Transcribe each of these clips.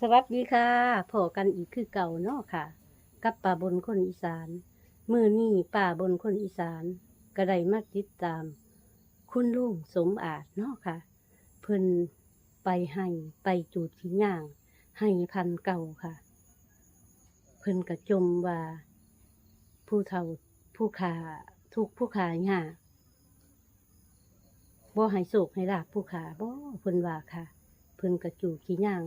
สวัสดีค่ะพอกันอีกคือเก่าเนาะค่ะ กับป่าบนคนอีสาน มือนี่ป่าบนคนอีสานก็ไดมาติดตาม คุณลุงสมอาจเนาะค่ะ เพิ่นไปให้ไปจูดขี้ย่าง ให้พันเก่าค่ะ เพิ่นกระจมว่า ผู้เฒ่าผู้ขาทุกผู้ขายาบ่ให้โศกให้ลาบผู้ขาบ่เพิ่นว่าค่ะ เพิ่นกระจูดขี้ย่าง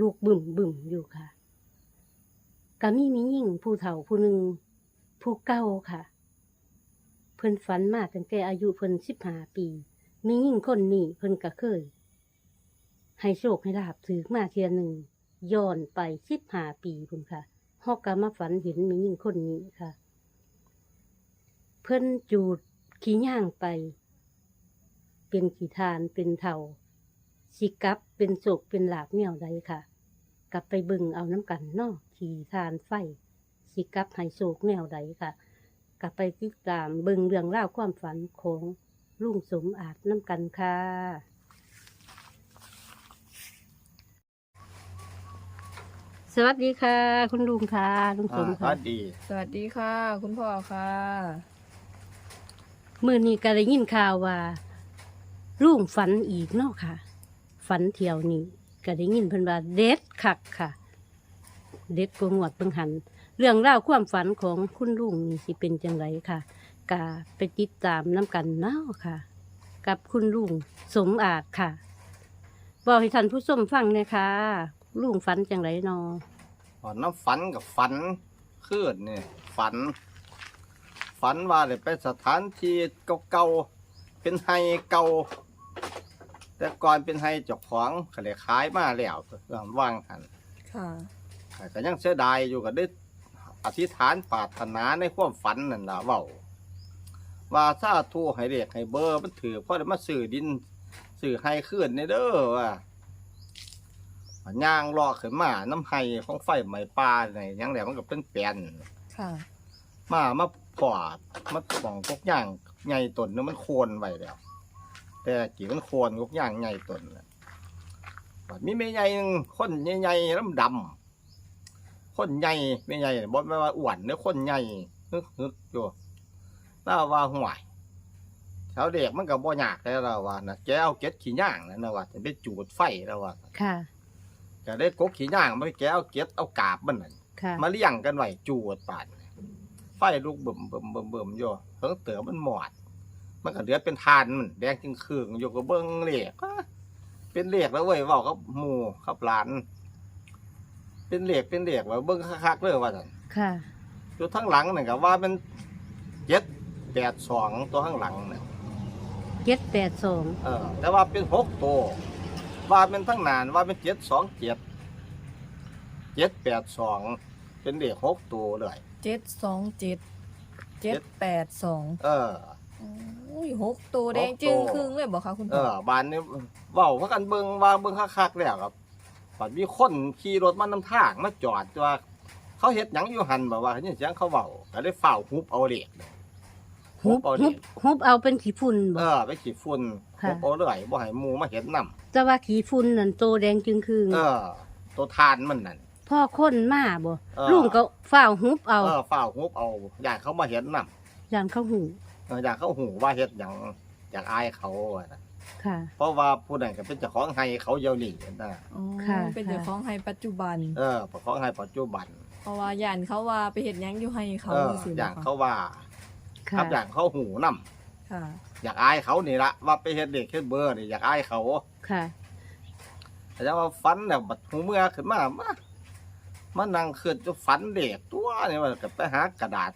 ลูกบึมบึมอยู่ค่ะก็มีมียิ่งผู้เฒ่าผู้หนึ่งผู้เก่าค่ะ เพิ่นฝันมาตั้งแต่อายุเพิ่นสิบห้าปี มียิ่งคนนี้เพิ่นก็เคย ให้โชคให้ลาบถือมาเทียหนึ่งย้อนไปสิบห้าปีพุ่นค่ะฮอกกามาฝันเห็นมียิ่งคนนี้ค่ะ เพิ่นจูดขี้ย่างไป เป็นขี้ทานเป็นเถา สิกลับเป็นโศกเป็นหลาบแนวใดค่ะ กลับไปเบึงเอาน้ำกันเนอกขี่ทานไฟสิกลับให้โศกแนวใดค่ะ กลับไปติดตามเบึงเรื่องเล่าวความฝันของลุงสมอาจน้ำกันค่ะสวัสดีค่ะ คุณลุงค่ะลุงสมอ่าค่ะดี สวัสดีค่ะ คุณพ่อค่ะมื่อนี้ก็ได้ยินข่าวว่าลุงฝันอีกเนาะค่ะ ฝันเที่ยวนี้ก็ได้ยินเพิ่นว่าเด็ดคักค่ะ เด็ดกว่าหวดเบิ่งหัน เรื่องราวความฝันของคุณลุงนี่สิเป็นจังไรค่ะกาไปติดตามน้ำกันเนาะค่ะ กับคุณลุงสมอาจค่ะ บอกให้ท่านผู้ชมฟังเนี่ยค่ะลุงฝันจังไรเนาะอ่อนน้ำฝันกับฝันคืนนี่ฝัน ฝันว่าได้ไปสถานที่เก่าๆเป็นไฮเก่า แต่ก่อนเป็นไฮเจ้าของก็เลยขายมาแล้วเพื่อว่างหันค่ะแต่ก็ยังเสียดายอยู่ก็ได้อธิษฐานปรารถนาในความฝันนั่นล่ะเว้าว่าถ้าทูให้เรียกให้เบอร์มันถือเพราะได้มาสื่อดินสื่อให้ขึ้นในเด้อว่าย่างรอขึ้นมาน้ำไห้ของไฟไหม้ป่าในยังแหลมันก็เป็นแปลนค่ะ มามาพอดมาป่องพวกย่างใหญ่ต้นนึงมันโคนไว้แล้ว แต่กี่มันโคนพวกย่างใหญ่ต้นน่ะบัดมีแม่ใหญ่หนึ่งคนใหญ่ๆลำดำคนใหญ่แม่ใหญ่บ่แม่นว่าอ้วนเด้อคนใหญ่ฮึกฮึกอยู่น่าว่าห่วยชาวเด็กมันก็บ่ยากแล้วเราว่านะแกเอาเก็ดขี้ย่างนั่นนะว่าจะไปจูดไฟแล้วว่าค่ะก็ได้กกขี้ย่างมันแกเอาเก็ดเอากาบมันนั่นค่ะมาเลี้ยงกันไว้จูดปานไฟลุกเบิ่มเบิ่มเบิ่มเบิ่มอยู่เพิ่งเตือมันหมอด มันก็เหลือเป็นทานมันแดงจึงคืองอยู่กับเบิ้งเหล็กเป็นเหล็กแล้วเว้ยเว้ากับหมู่กับหลาน เป็นเหล็กเป็นเหล็กว่าเบิ้งคักๆเลยว่าซั่นค่ะอยู่ทั้งหลังนี่ก็ว่ามันเจ็ดแปดสองตัวข้างหลังน่ะเจ็ดแปดสองเออ แต่ว่าเป็นหกตัวว่าเป็นทั้งนานว่าเป็นเจ็ดสองเจ็ดเจ็ดแปดสองเป็นเหล็กหกตัวเลยเจ็ดสองเจ็ดเจ็ดแปดสองเอออุ้ ยหกตัวแดงหกตัวจึงครึ่งเลยบอกคะคุณเอพ่ออบ้านนี้เว้าพักกันเบิงว่าเบิงคักๆแล้วครับบัดมีคนขี่รถมานำทางมาจอดว่า เขาเฮ็ดหยังอยู่หันแบบว่าเห็นเสียงเขาเว้าก็เลยฝ้าวฮุบเอาเหล็กฮุบเอาเหฮุล็บกฮุบเอาเป็นขี้ฝุ่นเอบ่อไปขี่ฝุ่นค่ะ ฮุบเอาเลยบ่ให้หมู่มาเห็นนํแต่ว่าขี้ฝุ่นนั่นโตแดงจึงคืงเออ ตัวทานมันนั่น พ่อคนมาบ่เออ ลุงก็ฝ้าวฮุบเอาเออฝ้าวฮุบเอาอยากเขามาเห็นนํอย่างเขาหูเอออยากเขาหูว่าเฮ็ดหยังอยากอายเขาอะนะค่ะ เพราะว่าผู้นั้นก็เป็นเจ้าของไห้เขาเยานี่นะอ๋อค่ะ เป็นเจ้าของให้ปัจจุบัน เออเจ้าของไห้ปัจจุบัน เพราะว่าย่านเขาว่าไปเห็นยังอยู่ให้เขาเออสิอย่างบ่คะเขาว่าค่ะครับอย่างเขาหูนํค่ะ อยากอายเขานี่ละว่าไปเฮ็ดเด็กเฮ็ดเบอร์นี่อยากอายเขาค่ะ แต่ว่าฟันเนี่ยบัดหูเมื่อขึ้นมามามานั่งคืนจะฝันเด็กตัวนี่ว่าก็ไปหากระดาษ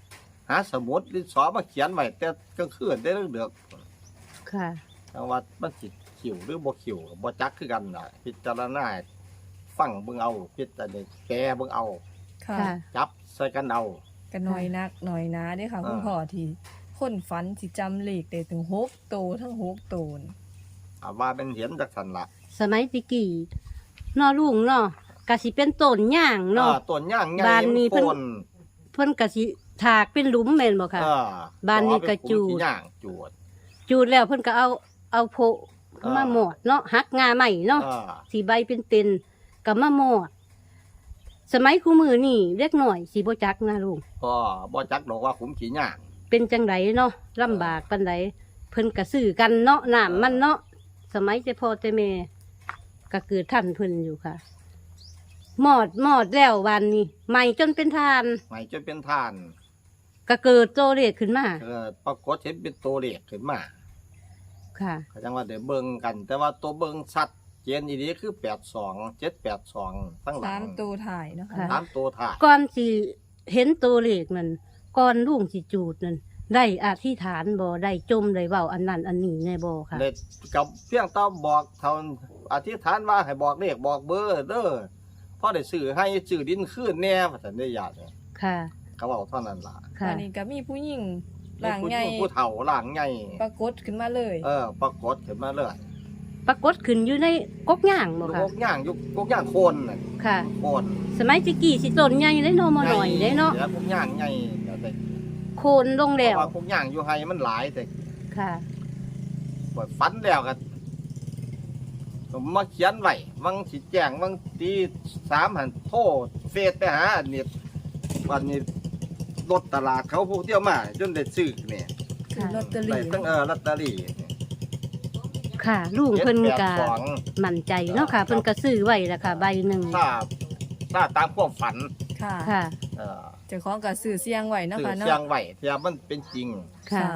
หาสมุดดินสอมาเขียนไว้แต่กลางคืนได้เรื่องเดือกค่ะ จังว่ามันสิขิวหรือบ่ขิวก็บ่จักคือกันน่ะพิจารณาฟังเบิ่งเอาพิจารณาแกเบิ่งเอา ค่ะ ค่ะ จับใส่กันเอากันหน่อยนักหน่อยนะเด้อค่ะ คุณเออพ่อที่คนฝันสิจำเลขได้ถึงหกตัวทั้งหกตัวนี่เอาว่าเป็นเห็นจักสันละสมัยตะกี้เนอลุงเนาะกะสิเป็นต้นย่างเนาะ อ่าต้นย่างใหญ่บ้านนี้เพิ่น โคนเพิ่นกะสิ ถากเป็นหลุมแม่นบ่ค่ะเออบ้านนี้กระจูดเอาไปปลูขี้ย่างจูดจูดแล้วเพิ่นก็เอาเอาโพะเออมาหมอดเนาะหักงาใหม่เนาะเออสีใบเป็นเต็นก็มาหมอด สมัยคู่มือนี่เล็กหน่อยสิบ่จักนะลุงก็บ่จักดอกว่าขุมขี้ยาง เป็นจังไดเนาะลำบากปานใดเพิ่นก็ซื้อกันเนาะน้ำมันเนาะสมัยแต่พ่อแต่แม่ก็เกิดทันเพิ่นอยู่ค่ะหมอดหมอดแล้ววันนี้ใหม่จนเป็นทาน ใหม่จนเป็นทาน ก็เกิดโตเลขขึ้นมา เออปรากฏเห็นเป็นตัวเลขขึ้นมาค่ะเขาจังว่าได้เบิ่งกัน แต่ว่าตัวเบิ่งชัดเจนอีนี้คือ82 782ทั้งหลัสางมตัวถ่ายเนาะค่ะค่ะ สามตัวถ่ายก่อนสิเห็นตัวเลขนั่นก่อนลุงสิจูดนั่นได้อธิษฐานบ่ได้จมได้เว้าอันนั้นอันนี้ในบ่ค่ะ เลยกับเพียงต้องบอกเท่าอธิษฐานว่าให้บอกเลขบอกเบอร์เด้อพอได้ซื้อให้ซื้อดินคืนแน่ว่าซั่นได้ญาติเนี่ยค่ะ เขาเว้าเท่านั้นล่ะค่ะ อันนี้ก็มีผู้หญิงหลังใหญ่ผู้ผู้เฒ่าหลังใหญ่ปรากฏขึ้นมาเลย เออปรากฏขึ้นมาเลยปรากฏขึ้นอยู่ในกกย่างบ่ค่ะ กกย่างอยู่กกย่างโคนน่ะค่ะ โคนสมัยสิกี่สิต้นใหญ่ได้เนาะมาหน่อยได้เนาะใหญ่แล้วกกย่างใหญ่แต่โคนลงเพแล้วราะว่ากกย่างอยู่ไห้มันหลายแต่ ค่ะปวดฟันแล้วก็ผมมาเขียนไว้วังสิแจ้งวังตีสามหันโทรเฟซไปหาอันนี้วันนี้ รถตลาดเขาผู้เที่ยวมาจนได้ซื้อเนี่ยคือลอตเตอได้รี่ตั้งเออลอตเตอรี่ค่ะ ลุงเพิ่นก็สองมั่นใจเนาะค่ะ เพิ่นก็ซื้อไว้แล้วค่ะ ใบหนึ่งถ้าถ้าตามความฝันค่ะค่ะ เออเจ้าของก็สื่อเสียงไว้เนาะซื้อค่ะเสียเนาะงไว้ที่มันเป็นจริงค่ะ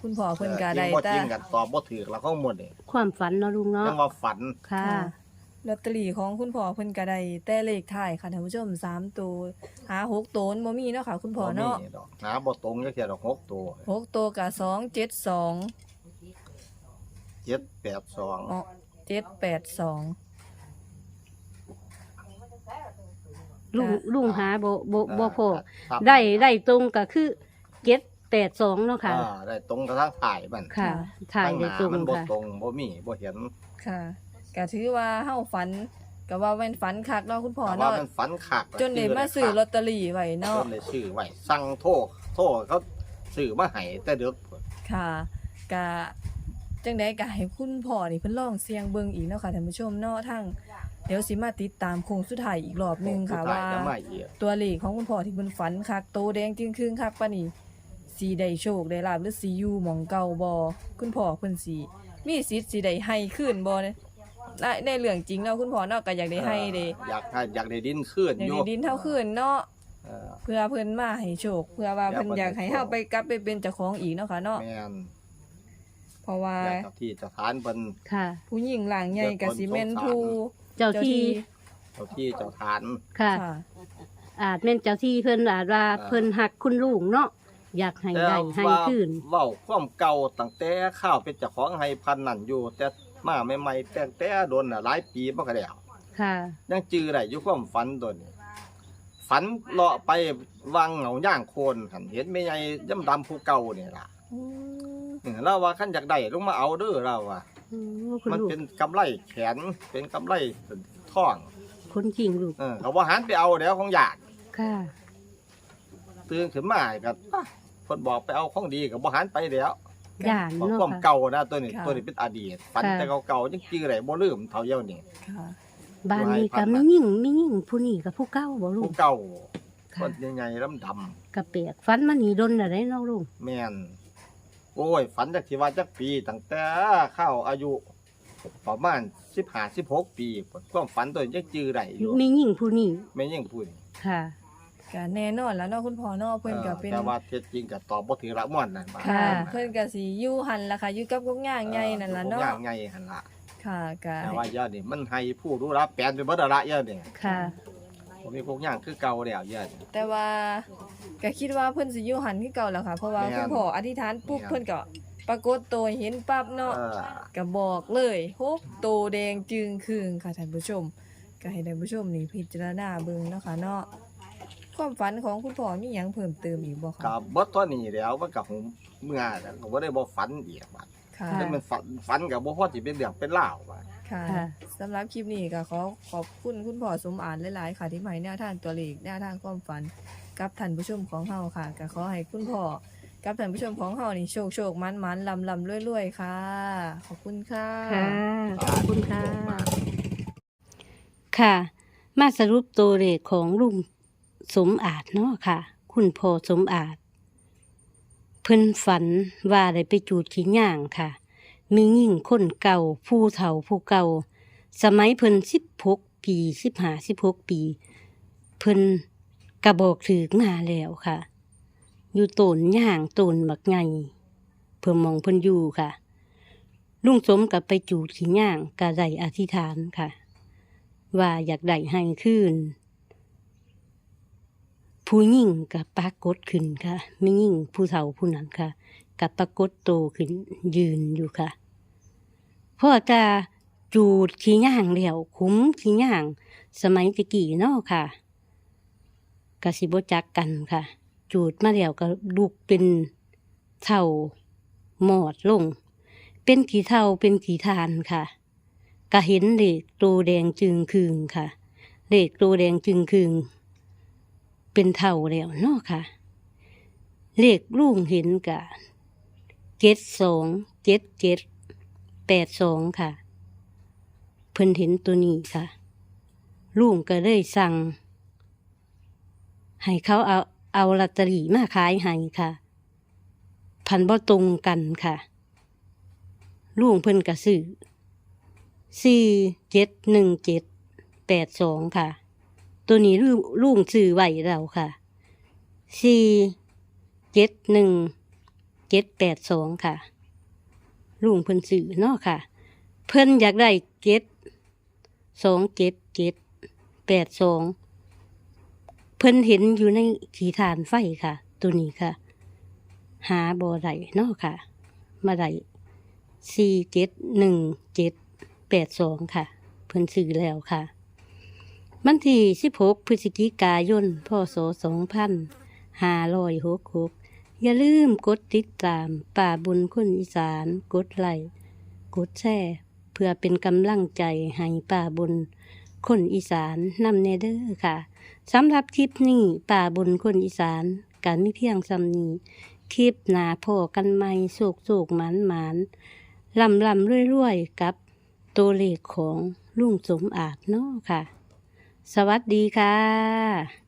คุณพ่อเพิ่นก็จริได้งบ่แต่จริงกันตอบบ่ถือแล้วเขาหมดเลยความฝันเนาะลุงเนาะยังว่าฝัน ค่ะ ค่ะ ลอตเตอรี่ของคุณพ่อเพิ่นก็ได้แต่เลขท้ายค่ะท่านผู้ชมสามตัวหาหกตัวบ่มีเนาะค่ะ คุณพ่อเนาะบ่มีดอกหาบ่ตรงจักเที่ยดอกหกตัวหกตัวกับสองเจ็ดสองเจ็ดแปดสองอ๋อเจ็ดแปดสอง ลุงค่ะลุงหาบ่บ่บ่พอครับได้ได้ตรงก็คือเจ็ดแปดสองเนาะค่ะ อ่าได้ตรงกระทั่งถ่ายมันค่ะถ่ายได้ตรงมันบ่ค่ะ ตรงบ่มีบ่เห็นค่ะ ก็ถือว่าเฮาฝันก็ว่าเป็นฝันคักเนาะคุณพ่อว่าเนาะมันฝันคักจนได้มาซื้อลอตเตอรี่ไว้จเนาะนได้ซื้อไว้สั่งโทรโทรเขาซื้อมาให้แต่เด็กค่ะกะจังไดก็ให้คุณพ่อนี่เพิ่นลองเสียงเบิ่งอีกเนาะค่ะท่านผู้ชมเนาะทั้งเดี๋ยวสิมาติดตามโค้งสุดท้ายอีกรอบหนึงค่ะผู้ว่าชยจะมาอีกตัวเลขของคุณพ่อที่เพิ่นฝันคักโตแดงจึงครึ่งคักปานนี้สีได้โชคได้ลาบหรือสีอยู่หม่องเก่าบ่คุณพ่อเพิ่นสิมีสิทธิ์สิได้ให้คืนบ่เนี่ย ในในเรื่องจริงเนาะคุณพ่อเนาะก็อยากได้ให้เด้อยากให้อยากได้ดินขึ้นอยากอยู่ได้ดินเท่าคืนเนาะเออ เพื่อเพิ่นมาให้โชค เพื่อว่าเพิ่นอยากให้เฮาไปกลับไปเป็นเจ้าของอีกเนาะค่ะเนาะแม่นเพราะว่าอยากกับที่เจะทานเพิ่น ค่ะ ผู้หญิงหลังใหญ่ก็สิแม่นผู้เจ้าที่เจ้าที่เจ้าทาน ค่ะ ค่ะ อาจแม่นเจ้าที่เพิ่นอาจว่าอ่าเพิ่นหักคุณลุงเนาะอยากให้แต่ได้ให้ว่าคืน เว้าความเก่าตั้งแต่ข้าวเป็นเจ้าของให้พันนั่นอยู่ แต่ มาใหม่ๆแต่แต่โดนน่ะหลายปีมาก็แล้วค่ะยังจือได้อยู่ความฝันตัวนี้ฝันเลาะไปวางเหงาย่างโคนหันเห็นแม่ใหญ่ย่ำดำผู้เก่านี่ล่ะอืมเออเราว่าขั้นอยากได้ลงมาเอาเด้อเราว่าโอ้คุณมันลูกเป็นกำไรแขนเป็นกำไรท้องคนจริงลูกเออเขาว่าหันไปเอาแล้วของอยากค่ะตื่นขึ้นมาก็คนบอกไปเอาของดีกับบ่หันไปแล้ว ย่านเพราะเนาะความค่ะ เก่านะตัวนี้ตัวนี้เป็นอดีตฝันค่ะ แต่เก่าๆยังจือได้บ่ลืมเท่าเดียวนี่ค่ะบ้านนี้ไว้พัก็นมีน่ะยิ่งมียิ่งผู้นี้กับผู้เก่าบ่ลูผู้กเก่าคค่ะนใหญ่ๆดำกระเปียกฟันมานี่ดนอะไรเนาะลูกๆแม่นโอ้ยฝันจากที่ว่าจักปีตั้งแต่เข้าอายุ ประมาณ15 16ปีความฝันตัวนี้ยังจือได้อยู่มียิ่งผู้นี้แม่ยังพูดค่ะ ก็แน่นอนแล้วเนาะคุณพ่อเนาะเพิ่นก็เป็นแต่ว่าเท็จจริงก็ตอบบ่ถือละม่วนนั่นว่าค่ะ เพิ่นก็สิอยู่หันล่ะค่ะอยู่กับกกย่างใหญ่นั่นล่ะเนาะย่างใหญ่หั่นล่ะค่ะก็แต่ว่าเยอะนี่มันให้ผู้รู้รับแปลนไปเบิดละเยอะนี่ค่ะผมมีพวกย่างคือเก่าแล้วเยอะนี่แต่ว่าก็คิดว่าเพิ่นสิอยู่หันคือเก่าแล้วค่ะ เพราะว่าแม่นคุณพ่ออธิษฐานปุ๊บแม่นเพิ่นก็ปรากฏตัวเห็นปั๊บเนาะเออก็บอกเลยหกตัวแดงจึงครึงค่ะท่านผู้ชมก็ให้ท่านผู้ชมนี่พิจารณาเบิ่งเนาะค่ะเนาะ ความฝันของคุณพ่อมีหยังเพิ่มเติมอีกบ่กัคะบเบิดตัวนี้แล้วมันก็คงเมื่อแล้วก็บ่ได้บ่ฝันอีกบัดค่ะค่ะแต่มันฝันฝันก็บ่พอสิเป็นเรื่องเป็นราวบัด ค่ะค่ะ สำหรับคลิปนี้ก็ขอขอบคุณคุณพ่อสมอ่านหลายๆค่ะที่มาให้แนวทางตัวเลขแนวทางความฝันกับท่านผู้ชมของเฮาค่ะก็ขอให้คุณพ่อกับท่านผู้ชมของเฮานี่โชคโชคมันมันลำลำรวยๆค่ะ ขอบคุณค่ะ ค่ะขอบคุณค่ะ ค่ะ มาสรุปตัวเลขของลุง สมอาจเนาะค่ะ คุณพ่อสมอาจ เพิ่นฝันว่าได้ไปจูดขี้ย่างค่ะ มียิ่งคนเก่าผู้เฒ่าผู้เก่า สมัยเพิ่นสิบหกปีสิบห้าสิบหกปี เพิ่นกระบอกถือมาแล้วค่ะ อยู่ตนย่างต้นบักไงเพิ่นมองเพิ่นอยู่ค่ะ ลุงสมกับไปจูดขี้ย่างกระไดอธิษฐานค่ะ ว่าอยากได้ให้ขึ้น ผู้ยิ่งกับปรากฏขึ้นค่ะไม่ยิ่งผู้เฒ่าผู้นั้นค่ะกับปรากฏโตขึ้นยืนอยู่ค่ะพ่อจะจูดขี้ย่างเดี่ยวคุ้มขี้ย่าง สมัยตะกี้นาะค่ะกสิบจักกันค่ะ จูดมาเดี่ยวก็ลูกเป็นเท่าหมอดลง เป็นขี้เท่าเป็นขี้ทานค่ะก็เห็นเด็กโตแดงจึงคืงค่ะเด็กโตแดงจึงคืง เป็นเท่าแล้วเนาะค่ะ เลขลุงเห็นกะเจ็ดสองเจ็ดเจ็ดแปดสองค่ะ เพิ่นเห็นตัวนี้ค่ะลุงก็เลยสั่ง ให้เขาเอาเอาลอตเตอรี่มาขายให้ค่ะ พันบ่ตรงกันค่ะลุงเพิ่นก็ซื้อสี่เจ็ดหนึ่งเจ็ดแปดสองค่ะ ตัวนี้ลุงลุงซื้อไว้เราค่ะสี่เจ็ดหนึ่งเจ็ดแปดสองค่ะลุงเพิ่นซื้อเนาะค่ะ เพิ่นอยากได้เจ็ดสองเจ็ดเจ็ดแปดสองเพิ่นเห็นอยู่ในขีฐานไฟค่ะ ตัวนี้ค่ะ หาบ่ไดเนาะค่ะ มาไดสี่เจ็ดหนึ่งเจ็ดแปดสองค่ะ เพิ่นซื้อแล้วค่ะ วันที่16พฤศจิกายนพศ2566 อย่าลืมกดติดตามป่าบุญคนอีสาน กดไลค์กดแชร์เพื่อเป็นกำลังใจให้ป่าบุญคนอีสานนำเนเด้อค่ะสำหรับคลิปนี้ป่าบุญคนอีสานการไม่เพียงซำนี้คลิปหนาพ่อกันไม่โศกโศกหมันหมันลำลำรวยรวยๆกับตัวเลขของลุงสมอาจเนาะค่ะ สวัสดีค่ะ